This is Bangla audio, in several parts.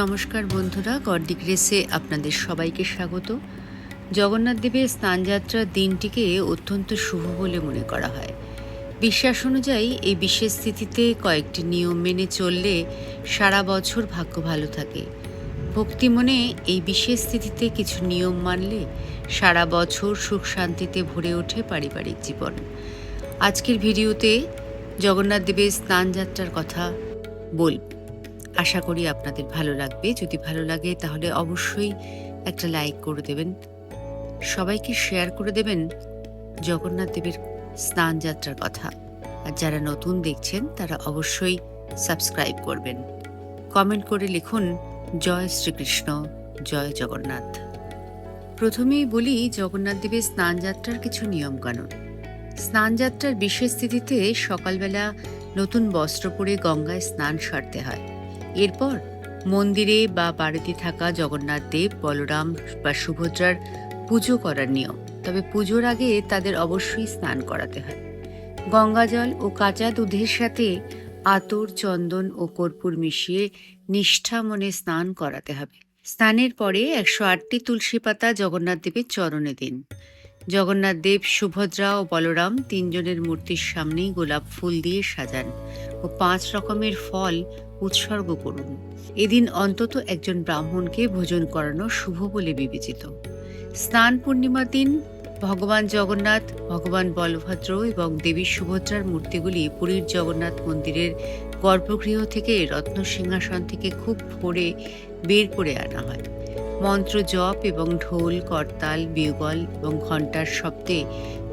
নমস্কার বন্ধুরা গডডিক রেসে আপনাদের সবাইকে স্বাগত। জগন্নাথ দেবের স্নানযাত্রার দিনটিকে অত্যন্ত শুভ বলে মনে করা হয়। বিশ্বাস অনুযায়ী এই বিশেষ স্থিতিতে কয়েকটি নিয়ম মেনে চললে সারা বছর ভাগ্য ভালো থাকে। ভক্তি মনে এই বিশেষ স্থিতিতে কিছু নিয়ম মানলে সারা বছর সুখ শান্তিতে ভরে ওঠে পারিবারিক জীবন। আজকের ভিডিওতে জগন্নাথ দেবের স্নানযাত্রার কথা বলব। আশা করি আপনাদের ভালো লাগবে। যদি ভালো লাগে তাহলে অবশ্যই একটা লাইক করে দেবেন। সবাইকে শেয়ার করে দেবেন জগন্নাথ দেবের স্নান যাত্রার কথা। আর যারা নতুন দেখছেন তারা অবশ্যই সাবস্ক্রাইব করবেন। কমেন্ট করে লিখুন, জয় শ্রীকৃষ্ণ, জয় জগন্নাথ। প্রথমেই বলি, জগন্নাথ দেবের স্নান যাত্রার কিছু নিয়মকানুন। স্নান যাত্রার বিশেষ তিথিতে সকালবেলা নতুন বস্ত্র পরে গঙ্গায় স্নান সারতে হয়। এরপর মন্দিরে বা বাড়িতে থাকা জগন্নাথ দেব, বলরাম বা সুভদ্রার পুজো করার নিয়ম। তবে পুজোর আগে তাদের অবশ্যই স্নান করাতে হয়। গঙ্গাজল ও কাঁচা দুধের সাথে আতর, চন্দন ও কর্পূর মিশিয়ে নিষ্ঠা মনে স্নান করাতে হবে। স্নানের পরে একশো আটটি তুলসী পাতা জগন্নাথ দেবের চরণে দিন। জগন্নাথ দেব, সুভদ্রা ও বলরাম তিনজনের মূর্তির সামনেই গোলাপ ফুল দিয়ে সাজান ও পাঁচ রকমের ফল উৎসর্গ করুন। এদিন অন্তত একজন ব্রাহ্মণকে ভোজন করানো শুভ বলে বিবেচিত। স্নান পূর্ণিমার দিন ভগবান জগন্নাথ, ভগবান বলভদ্র এবং দেবী সুভদ্রার মূর্তিগুলি পুরীর জগন্নাথ মন্দিরের গর্ভগৃহ থেকে রত্ন সিংহাসন থেকে খুব ভোরে বের করে আনা হয়। মন্ত্র জপ এবং ঢোল, করতাল বিউগল এবং ঘণ্টার শব্দে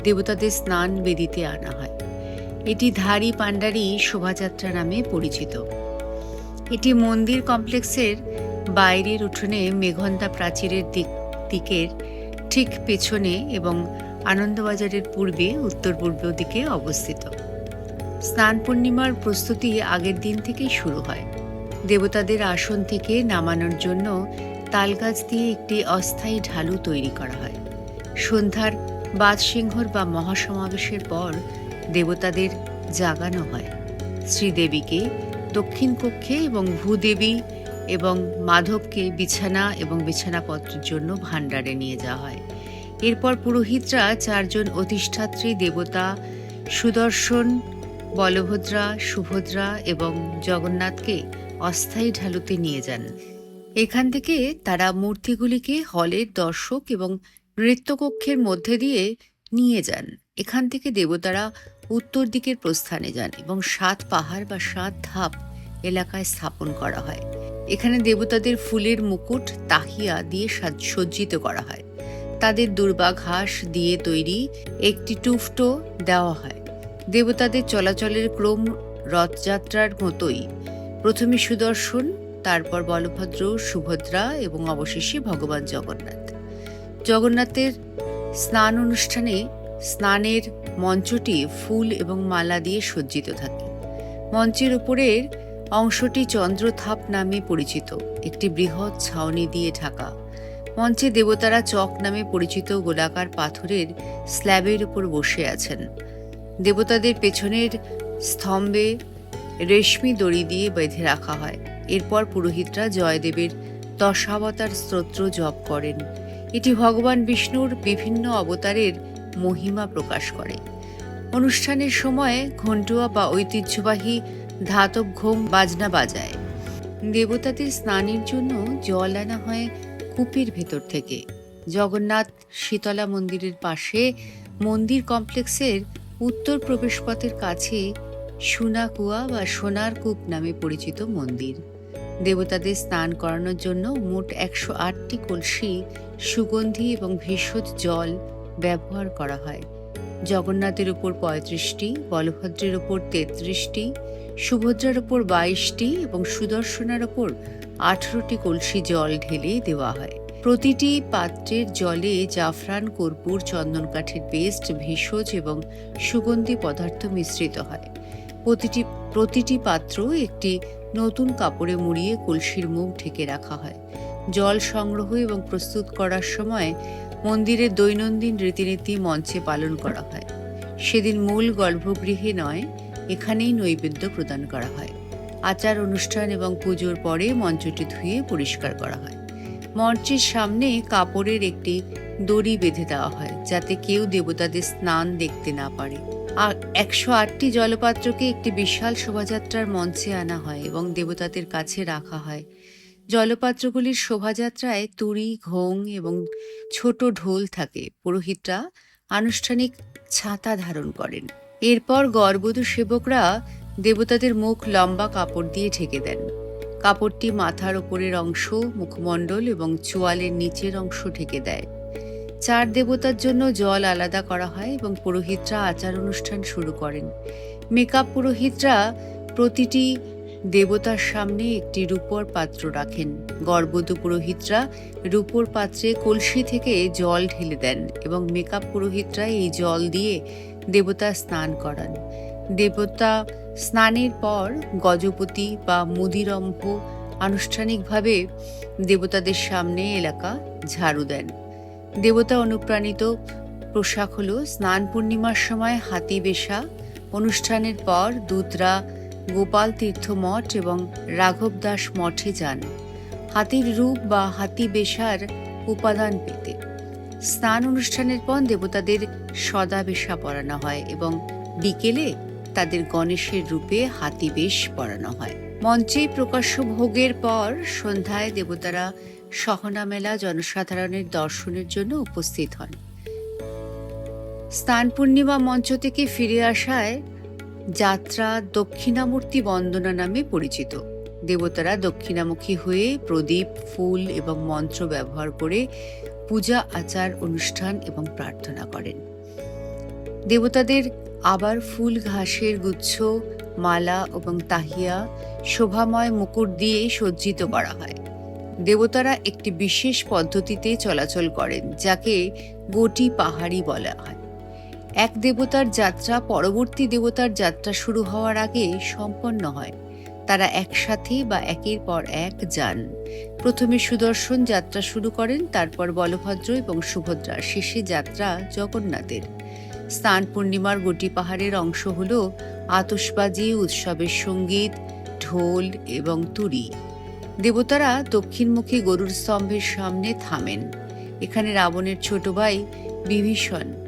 দেবতাদের স্নান বেদিতে আনা হয়। এটি ধারী পাণ্ডারি শোভাযাত্রা নামে পরিচিত। এটি মন্দির কমপ্লেক্সের বাইরের উঠোনে মেঘন্তা প্রাচীরের দিক দিকের ঠিক পেছনে এবং আনন্দবাজারের পূর্বে, উত্তর পূর্ব দিকে অবস্থিত। স্নান পূর্ণিমার প্রস্তুতি আগের দিন থেকেই শুরু হয়। দেবতাদের আসন থেকে নামানোর জন্য তালগাছ দিয়ে একটি অস্থায়ী ঢালু তৈরি করা হয়। সন্ধ্যার বাদসিংহর বা মহাসমাবেশের পর দেবতাদের জাগানো হয়। শ্রীদেবীকে দক্ষিণ কক্ষে এবং ভূদেবী এবং মাধবকে বিছানা এবং বিছানাপত্রের জন্য ভাণ্ডারে নিয়ে যাওয়া হয়। এরপর পুরোহিতরা চারজন অধিষ্ঠাত্রী, দেবতা, সুদর্শন, বলভদ্রা, সুভদ্রা এবং জগন্নাথকে অস্থায়ী ঢালুতে নিয়ে যান। এখান থেকে তারা মূর্তিগুলিকে হলের দর্শক এবং নৃত্যকক্ষের মধ্যে দিয়ে নিয়ে যান। এখান থেকে দেবতারা উত্তর দিকের প্রস্থানে যান এবং সাত পাহাড় বা সাত ধাপ এলাকায় স্থাপন করা হয়। এখানে দেবতাদের ফুলের মুকুট, তাহিয়া দিয়ে সাজ- সজ্জিত করা হয়। তাদের দুর্বা ঘাস দিয়ে তৈরি একটি টুফটো দেওয়া হয়। দেবতাদের চলাচলের ক্রম রথযাত্রার মতোই। প্রথমে সুদর্শন, তারপর বলভদ্র, সুভদ্রা এবং অবশেষে ভগবান জগন্নাথ। জগন্নাথের স্নান অনুষ্ঠানে স্নানের মঞ্চটি ফুল এবং মালা দিয়ে সজ্জিত থাকে। মঞ্চের উপরের অংশটি চন্দ্রথাপ নামে পরিচিত। একটি বৃহৎ ছাউনি দিয়ে ঢাকা। মঞ্চে দেবতারা চক নামে পরিচিত গোলাকার পাথরের স্ল্যাবের উপর বসে আছেন। দেবতাদের পেছনের স্তম্ভে রেশমি দড়ি দিয়ে বেঁধে রাখা হয়। এরপর পুরোহিতরা জয়দেবের দশাবতার স্তোত্র জপ করেন। এটি ভগবান বিষ্ণুর বিভিন্ন অবতারের মহিমা প্রকাশ করে। অনুষ্ঠানের সময় ঘন্টুয়া বা ঐতিহ্যবাহী ধাতব ঘোম বাজনা বাজায়। দেবতাদের স্নানের জন্য জল আনা হয় কূপের ভেতর থেকে। জগন্নাথ শীতলা মন্দিরের পাশে মন্দির কমপ্লেক্সের উত্তর প্রবেশপথের কাছে সোনাকুয়া বা সোনার কূপ নামে পরিচিত মন্দির। দেবতাদের স্নান করানোর জন্য মোট একশো আটটি কলসি, সুগন্ধি এবং ভেষজ জল ব্যবহার করা হয়। জগন্নাথের উপর পঁয়ত্রিশটি, বলভদ্রের উপর তেত্রিশটি, সুভদ্রার উপর বাইশটি এবং সুদর্শনার উপর আঠারোটি কলসি জল ঢেলে দেওয়া হয়। প্রতিটি পাত্রের জলে জাফরান, কর্পূর চন্দন কাঠের পেস্ট, ভেষজ এবং সুগন্ধি পদার্থ মিশ্রিত হয়। প্রতিটি প্রতিটি পাত্র একটি নতুন কাপড়ে মুড়িয়ে কলসির মুখ ঢেকে রাখা হয়। জল সংগ্রহ এবং প্রস্তুত করার সময় মন্দিরের দৈনন্দিন রীতিনীতি মঞ্চে পালন করা হয়। সেদিন মূল গর্ভগৃহে নয়, এখানেই নৈবেদ্য প্রদান করা হয়। আচার অনুষ্ঠান এবং পুজোর পরে মঞ্চটি ধুয়ে পরিষ্কার করা হয়। মঞ্চের সামনে কাপড়ের একটি দড়ি বেঁধে দেওয়া হয়, যাতে কেউ দেবতাদের স্নান দেখতে না পারে। আর একশো আটটি জলপাত্রকে একটি বিশাল শোভাযাত্রার মঞ্চে আনা হয় এবং দেবতাদের কাছে রাখা হয়। জলপাত্রগুলির শোভাযাত্রায় তুড়ি, ঘোং এবং ছোট ঢোল থাকে। পুরোহিতরা আনুষ্ঠানিক ছাতা ধারণ করেন। এরপর গর্ভবধূ সেবকরা দেবতাদের মুখ লম্বা কাপড় দিয়ে ঢেকে দেন। কাপড়টি মাথার ওপরের অংশ, মুখমণ্ডল এবং চোয়ালের নিচের অংশ ঢেকে দেয়। চার দেবতার জন্য জল আলাদা করা হয় এবং পুরোহিতরা আচার অনুষ্ঠান শুরু করেন। মেকআপ পুরোহিতরা প্রতিটি দেবতার সামনে একটি রূপোর পাত্র রাখেন। গর্ভবধূ পুরোহিতরা রূপোর পাত্রে কলসি থেকে জল ঢেলে দেন এবং মেকআপ পুরোহিতরা এই জল দিয়ে দেবতা স্নান করান। দেবতা স্নানের পর গজপতি বা মুদিরম্ভ আনুষ্ঠানিকভাবে দেবতাদের সামনে এলাকা ঝাড়ু দেন। দেবতা অনুপ্রাণিত পোশাক হলো স্নান পূর্ণিমার সময় হাতি বেশা। অনুষ্ঠানের পর দূতরা গোপাল তীর্থ মঠ এবং রাঘব দাস মঠে যান। হাতির রূপ বা হাতি বেশার উপাদান পেতে। স্নান অনুষ্ঠানের পর দেবতাদের সদা বেশা পরানো হয় এবং বিকেলে তাদের গণেশের রূপে হাতি বেশ পরানো হয়। মঞ্চে প্রকাশ্য ভোগের পর সন্ধ্যায় দেবতারা সহনা মেলা জনসাধারণের দর্শনের জন্য উপস্থিত হন। স্নান পূর্ণিমা মঞ্চ থেকে ফিরে আসায় যাত্রা দক্ষিণামূর্তি বন্দনা নামে পরিচিত। দেবতারা দক্ষিণামুখী হয়ে প্রদীপ, ফুল এবং মন্ত্র ব্যবহার করে পূজা, আচার, অনুষ্ঠান এবং প্রার্থনা করেন। দেবতাদের আবার ফুল, ঘাসের গুচ্ছ, মালা এবং তাহিয়া, শোভাময় মুকুট দিয়ে সজ্জিত করা হয়। দেবতারা একটি বিশেষ পদ্ধতিতে চলাচল করেন, যাকে গোটি পাহাড়ি বলা হয়। এক দেবতার যাত্রা পরবর্তী দেবতার যাত্রা শুরু হওয়ার আগে সম্পন্ন হয়। তারা একসাথে বা একের পর এক যান। প্রথমে সুদর্শন যাত্রা শুরু করেন, তারপর বলভদ্র এবং সুভদ্রা শেষে যাত্রা জগন্নাথের। স্নান পূর্ণিমার গোটি পাহাড়ের অংশ হল আতসবাজি, উৎসবের সংগীত, ঢোল এবং তুরি দেবতারা দক্ষিণমুখী গরুর স্তম্ভের সামনে থামেন। এখানে রাবণের ছোট ভাই বিভীষণ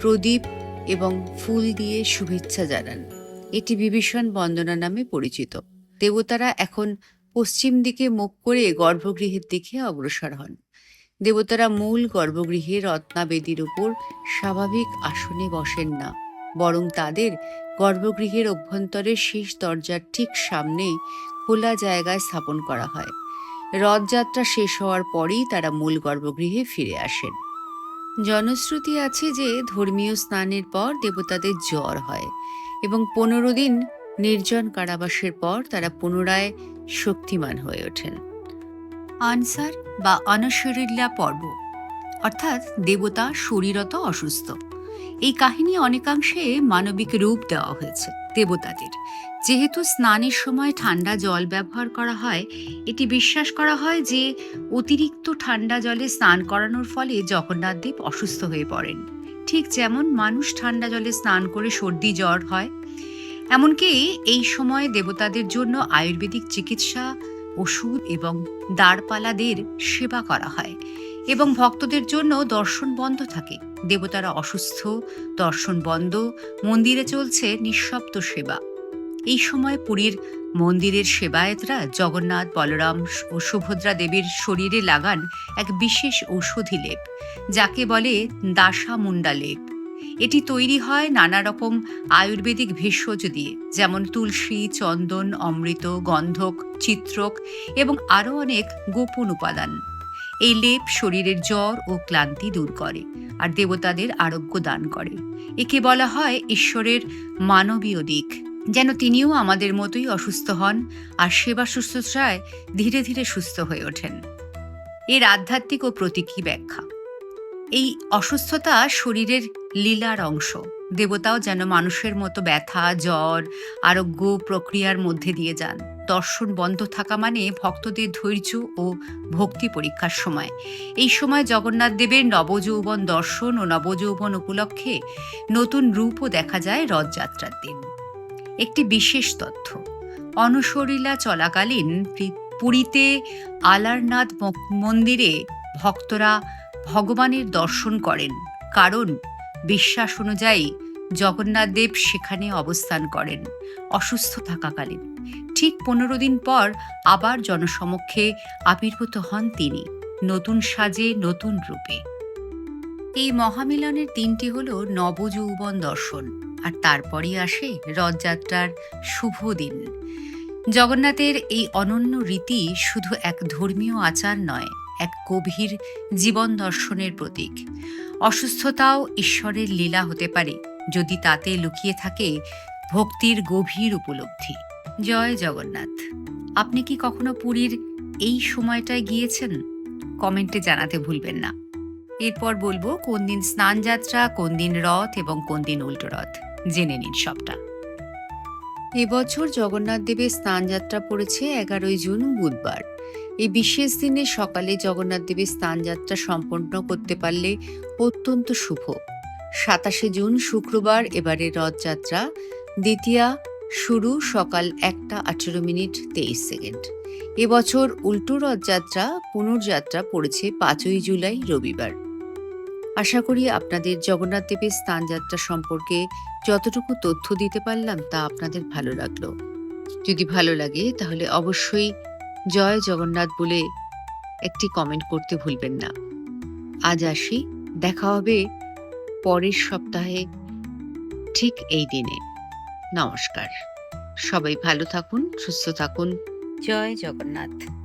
প্রদীপ এবং ফুল দিয়ে শুভেচ্ছা জানান। এটি বিভীষণ বন্দনা নামে পরিচিত। দেবতারা এখন পশ্চিম দিকে মুখ করে গর্ভগৃহের দিকে অগ্রসর হন। দেবতারা মূল গর্ভগৃহে রত্নাবেদীর উপর স্বাভাবিক আসনে বসেন না, বরং তাদের গর্ভগৃহের অভ্যন্তরের শেষ দরজার ঠিক সামনে খোলা জায়গায় স্থাপন করা হয়। রথযাত্রা শেষ হওয়ার পরেই তারা মূল গর্ভগৃহে ফিরে আসেন। জনশ্রুতি আছে যে ধর্মীয় স্নানের পর দেবতাদের জ্বর হয় এবং পনেরো দিন নির্জন কারাবাসের পর তারা পুনরায় শক্তিমান হয়ে ওঠেন। আনসার বা অনশরীল্লা পর্ব, অর্থাৎ দেবতা শরীরত অসুস্থ। এই কাহিনী অনেকাংশে মানবিক রূপ দেওয়া হয়েছে দেবতাদের। যেহেতু স্নানের সময় ঠান্ডা জল ব্যবহার করা হয়, এটি বিশ্বাস করা হয় যে অতিরিক্ত ঠান্ডা জলে স্নান করানোর ফলে জগন্নাথদেব অসুস্থ হয়ে পড়েন। ঠিক যেমন মানুষ ঠান্ডা জলে স্নান করে সর্দি জ্বর হয়, এমনকি এই সময় দেবতাদের জন্য আয়ুর্বেদিক চিকিৎসা, ওষুধ এবং দাঁড়পালাদের সেবা করা হয়। এবং ভক্তদের জন্য দর্শন বন্ধ থাকে। দেবতারা অসুস্থ, দর্শন বন্ধ, মন্দিরে চলছে নিঃশব্দ সেবা। এই সময় পুরীর মন্দিরের সেবায়েতরা জগন্নাথ, বলরাম ও সুভদ্রা দেবীর শরীরে লাগান এক বিশেষ ঔষধি লেপ, যাকে বলে দাসা মুন্ডা লেপ। এটি তৈরি হয় নানা রকম আয়ুর্বেদিক ভেষজ দিয়ে, যেমন তুলসী, চন্দন, অমৃত, গন্ধক, চিত্রক এবং আরও অনেক গোপন উপাদান। এই লেপ শরীরের জ্বর ও ক্লান্তি দূর করে আর দেবতাদের আরোগ্য দান করে। একে বলা হয় ঈশ্বরের মানবীয় দিক। যেন তিনিও আমাদের মতোই অসুস্থ হন আর সেবা শুশ্রূষায় ধীরে ধীরে সুস্থ হয়ে ওঠেন। এর আধ্যাত্মিক ও প্রতীকী ব্যাখ্যা। এই অসুস্থতা শরীরের লীলার অংশ। দেবতাও যেন মানুষের মতো ব্যথা, জ্বর, আরোগ্য প্রক্রিয়ার মধ্যে দিয়ে যান। দর্শন বন্ধ থাকা মানে ভক্তদের ধৈর্য ও ভক্তি পরীক্ষার সময়। এই সময় জগন্নাথ দেবের নবযৌবন দর্শন ও নবযৌবন উপলক্ষে নতুন রূপও দেখা যায় রথযাত্রার দিন। একটি বিশেষ তথ্য, অনশরীলা চলাকালীন পুরীতে আলারনাথ মন্দিরে ভক্তরা ভগবানের দর্শন করেন, কারণ বিশ্বাস অনুযায়ী জগন্নাথ দেব সেখানে অবস্থান করেন, অসুস্থ থাকাকালীন। ঠিক পনেরো দিন পর আবার জনসমক্ষে আবির্ভূত হন তিনি, নতুন সাজে, নতুন রূপে। এই মহামিলনের দিনটি হল নবযৌবন দর্শন, আর তারপরই আসে রথযাত্রার শুভ দিন। জগন্নাথের এই অনন্য রীতি শুধু এক ধর্মীয় আচার নয় এক গভীর জীবন দর্শনের প্রতীক। অসুস্থতাও ঈশ্বরের লীলা হতে পারে, যদি তাতে লুকিয়ে থাকে ভক্তির গভীর উপলব্ধি। জয় জগন্নাথ। আপনি কি কখনো পুরীর এই সময়টায় গিয়েছেন? কমেন্টে জানাতে ভুলবেন না। এরপর বলব, কোন দিন স্নান যাত্রা কোন দিন রথ এবং কোন দিন উল্টো রথ। জেনে নিন সবটা। এবছর জগন্নাথ দেবের স্নানযাত্রা পড়েছে এগারোই জুন, বুধবার। এই বিশেষ দিনে সকালে জগন্নাথ দেবের স্নানযাত্রা সম্পন্ন করতে পারলে অত্যন্ত শুভ। সাতাশে জুন শুক্রবার এবারে রথযাত্রা, দ্বিতীয়া শুরু সকাল একটা আঠেরো মিনিট তেইশ সেকেন্ড। এবছর উল্টো রথযাত্রা, পুনর্যাত্রা পড়েছে পাঁচই জুলাই রবিবার। আশা করি আপনাদের জগন্নাথ দেবের স্থানযাত্রা সম্পর্কে যতটুকু তথ্য দিতে পারলাম তা আপনাদের ভালো লাগল। যদি ভালো লাগে তাহলে অবশ্যই জয় জগন্নাথ বলে একটি কমেন্ট করতে ভুলবেন না। আজ আসি, দেখা হবে পরের সপ্তাহে ঠিক এই দিনে। নমস্কার। সবাই ভালো থাকুন, সুস্থ থাকুন। জয় জগন্নাথ।